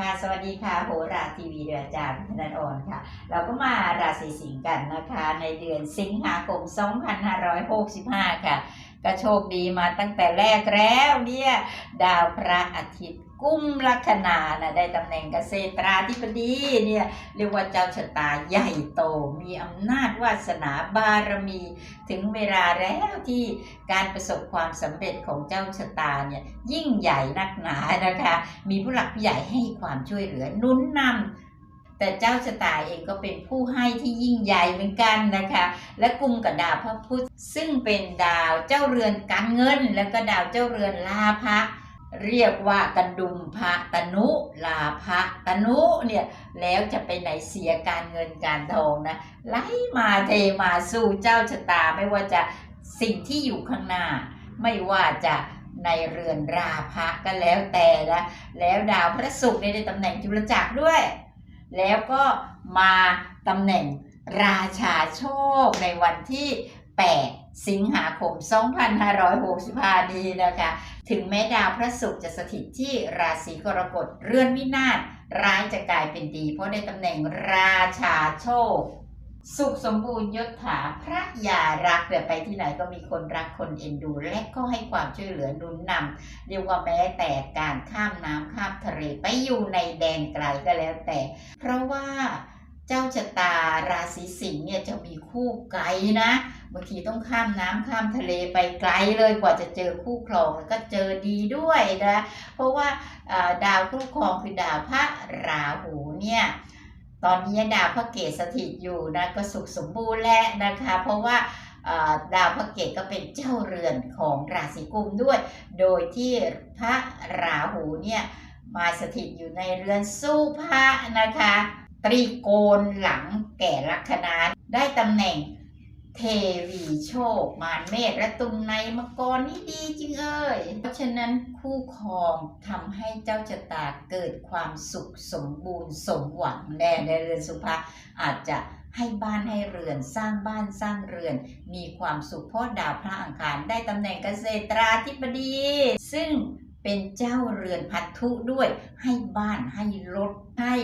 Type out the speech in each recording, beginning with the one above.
ค่ะสวัสดีค่ะโหราทีวีเดือนอาจารย์ธนันออนค่ะ เราก็มาราศีสิงห์กันนะคะ ในเดือนสิงหาคม 2565 ค่ะ ก็โชคดีมาตั้งแต่แรกแล้วเนี่ย ดาวพระอาทิตย์ กุ้มลัคนานะได้ตำแหน่งเกษตราธิบดีเนี่ยเรียกว่าเจ้าชะตาใหญ่โต มีอำนาจวาสนาบารมี ถึงเวลาแล้วที่การประสบความสำเร็จของเจ้าชะตาเนี่ยยิ่งใหญ่นักหนานะคะ มีผู้หลักผู้ใหญ่ให้ความช่วยเหลือนุนนำแต่เจ้าชะตาเองก็เป็นผู้ให้ที่ยิ่งใหญ่เหมือนกันนะคะ และกุมกับดาวพระพุธซึ่งเป็นดาวเจ้าเรือนการเงิน แล้วก็ดาวเจ้าเรือนลาภะ เรียกว่ากันดุมพระตนุลาภะตนุเนี่ยแล้วจะไปไหนเสียการเงินการทองนะไหลมาเทมาสู่เจ้าชะตาไม่ว่าจะสิ่งที่อยู่ข้างหน้า ไม่ว่าจะในเรือนราภะก็แล้วแต่ละแล้วดาวพระศุกร์เนี่ยได้ตำแหน่งจุลจักรด้วย แล้วก็มาตำแหน่งราชาโชคในวันที่8 สิงหาคม 2565 นี้นะคะ ถึงแม้ดาวพระศุกร์จะสถิตที่ราศีกรกฎเรือนวินาศร้ายจะกลายเป็นดี เพราะได้ตำแหน่งราชาโชค สุขสมบูรณ์ยศถาพระยารักเดี๋ยวไปที่ไหนก็มีคนรักคนเอ็นดู และก็ให้ความช่วยเหลือนุนนำเรียกว่าแม้แต่การข้ามน้ำข้ามทะเลไปอยู่ในแดนไกลก็แล้วแต่ เพราะว่า จ้าชะตาราศีสิงห์เนี่ยจะมีคู่ไกลนะบางทีต้องข้ามน้ำข้ามทะเลไปไกลเลยกว่าจะเจอคู่ครองแล้วก็เจอดีด้วยนะเพราะว่าดาวคู่ครองคือดาวพระราหูเนี่ยตอนนี้ดาวพระเกศสถิตอยู่นะก็สุขสมบูรณ์แล้วนะคะ เพราะว่าดาวพระเกศก็เป็นเจ้าเรือนของราศีกุมด้วย โดยที่พระราหูเนี่ยมาสถิตอยู่ในเรือนสู้พระนะคะ ตรีโกณหลังแก่ลัคนาได้ตำแหน่งเทวีโชค มารเมษและตุมในมกรนี่ดีจริงเอ้ยเพราะฉะนั้นคู่ครองทำให้เจ้าชะตาเกิดความสุขสมบูรณ์สมหวังแน่ในเรือนสุภาอาจจะให้บ้านให้เรือนสร้างบ้านสร้างเรือน มีความสุขเพราะดาวพระอังคารได้ตำแหน่งเกษตราธิบดี ซึ่งเป็นเจ้าเรือนพันธุด้วยให้บ้านให้รถให้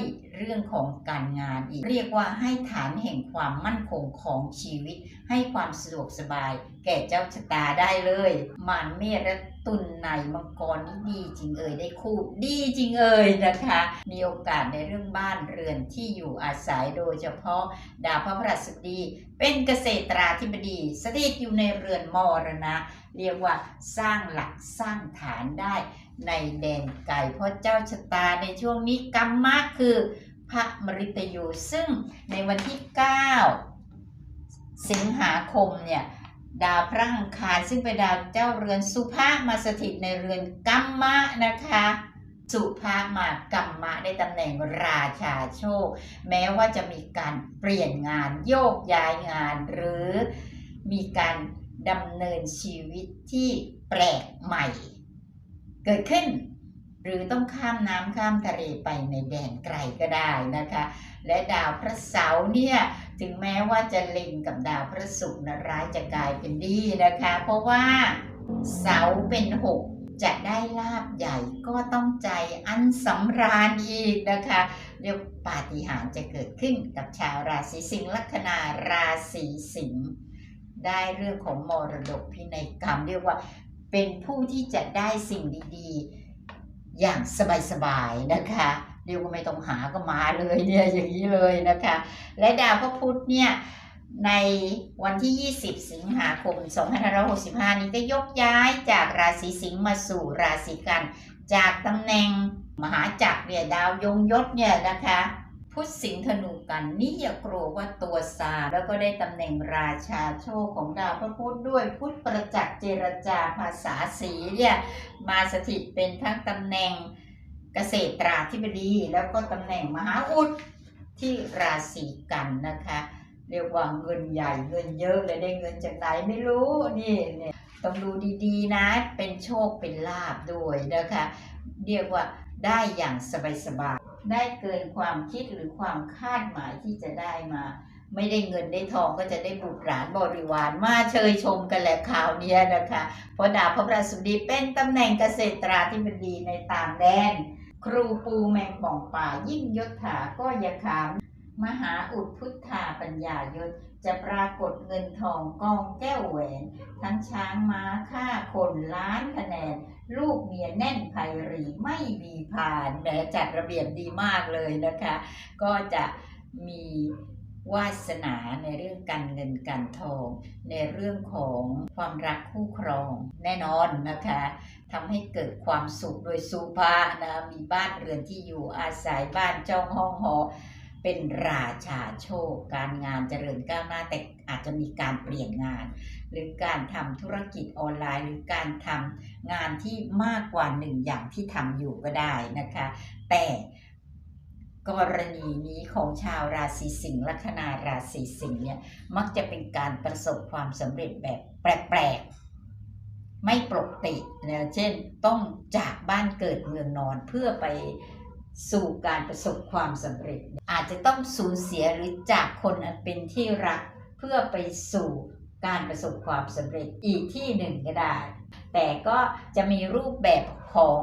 เรื่องของการงานอีก เรียกว่าให้ฐานแห่งความมั่นคงของชีวิต ให้ความสะดวกสบาย แก่เจ้าชะตาได้เลยมารเมษและตุลในมังกรนี่ดีจริงเอ่ยได้คู่ดีจริงเอ่ยนะคะ มีโอกาสในเรื่องบ้านเรือนที่อยู่อาศัยโดยเฉพาะดาวพระพฤหัสบดี เป็นเกษตราธิบดีสถิตอยู่ในเรือนมรณะ เรียกว่าสร้างหลักสร้างฐานได้ในแดนไกลเพราะเจ้าชะตาในช่วงนี้กรรมะคือ พระมฤตยูซึ่งในวันที่ 9 สิงหาคมเนี่ยดาวพระอังคารซึ่งเป็นดาวเจ้าเรือนสุภามาสถิตในเรือนกัมมะนะคะสุภามากัมมะได้ตำแหน่งราชาโชค แม้ว่าจะมีการเปลี่ยนงานโยกย้ายงาน หรือมีการดำเนินชีวิตที่แปลกใหม่ เกิดขึ้น หรือต้องข้ามน้ำข้ามทะเลไปในแดนไกลก็ได้นะคะ และดาวพระเสาร์เนี่ยถึงแม้ว่าจะเล็งกับดาวพระศุกร์นะร้ายจะกลายเป็นดีนะคะ เพราะว่าเสาเป็นหกจะได้ลาบใหญ่ก็ต้องใจอันสำราญอีกนะคะเรียกปาฏิหาริย์จะเกิดขึ้นกับชาวราศีสิงห์ลัคนาราศีสิงห์ได้เรื่องของมรดกพินัยกรรม เรียกว่าเป็นผู้ที่จะได้สิ่งดีๆ อย่างสบายๆนะคะเรียกว่าไม่ต้องหาก็มาเลยเนี่ยอย่างนี้เลยนะคะ และดาวพระพุธเนี่ยในวันที่ 20 สิงหาคม 2565 นี้ก็ยกย้ายจากราศีสิงห์มาสู่ราศีกัน จากตำแหน่งมหาจักรเนี่ยดาวยงยศเนี่ยนะคะ พุทธสิงห์ธนูกันนี่อย่ากลัวว่าตัวซาแล้วก็ได้ตำแหน่งราชาโชคของดาวพระพุธด้วยพุทธประจักษ์เจรจาภาษาสีเนี่ยมาสถิตเป็นทั้งตำแหน่งเกษตราธิบดีแล้วก็ตำแหน่งมหาอุดที่ราศีกันนะคะ เรียกว่าเงินใหญ่เงินเยอะเลยได้เงินจากไหนไม่รู้นี่เนี่ยต้องดูดีๆนะ เป็นโชคเป็นลาบด้วยนะคะ เรียกว่าได้อย่างสบายๆ ได้เกินความคิดหรือความคาดหมายที่จะได้มา ไม่ได้เงินได้ทองก็จะได้บุตรหลานบริวารมาเชยชมกันแหละข่าวนี้นะคะ เพราะดาวพระประสุดีเป็นตำแหน่งเกษตราธิบดีในต่างแดน ครูปูแมงป่องป่ายิ่งยศถาก็อย่าขาม มหาอุดพุทธาปัญญายศจะปรากฏเงินทองกองแก้วแหวน ทั้งช้างม้าฆ่าคนล้านคะแนน ลูกเมียแน่นไพรีไม่มีผ่านแหมจัดระเบียบดีมากเลยนะคะ ก็จะมีวาสนาในเรื่องการเงินการทอง ในเรื่องของความรักคู่ครองแน่นอนนะคะทำให้เกิดความสุขโดยสุภานะมีบ้านเรือนที่อยู่อาศัยบ้านจองห้องหอ เป็นราชาโชค การงานเจริญก้าวหน้าแต่อาจจะมีการเปลี่ยนงาน หรือการทำธุรกิจออนไลน์ หรือการทำงานที่มากกว่าหนึ่งอย่างที่ทำอยู่ก็ได้นะคะ แต่กรณีนี้ของชาวราศีสิงห์ลัคนาราศีสิงห์เนี่ยมักจะเป็นการประสบความสำเร็จแบบแปลกๆ ไม่ปกตินะเช่นต้องจากบ้านเกิดเมืองนอนเพื่อไป สู่การประสบความสำเร็จ อาจจะต้องสูญเสียหรือจากคนอันเป็นที่รัก เพื่อไปสู่การประสบความสำเร็จอีกที่หนึ่งก็ได้ แต่ก็จะมีรูปแบบของ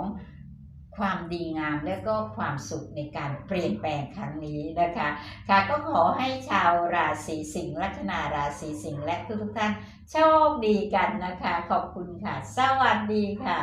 ความดีงามและก็ความสุขในการเปลี่ยนแปลงครั้งนี้นะคะ ค่ะก็ขอให้ชาวราศีสิงห์ลัคนาราศีสิงห์และทุกท่านโชคดีกันนะคะ ขอบคุณค่ะ สวัสดีค่ะ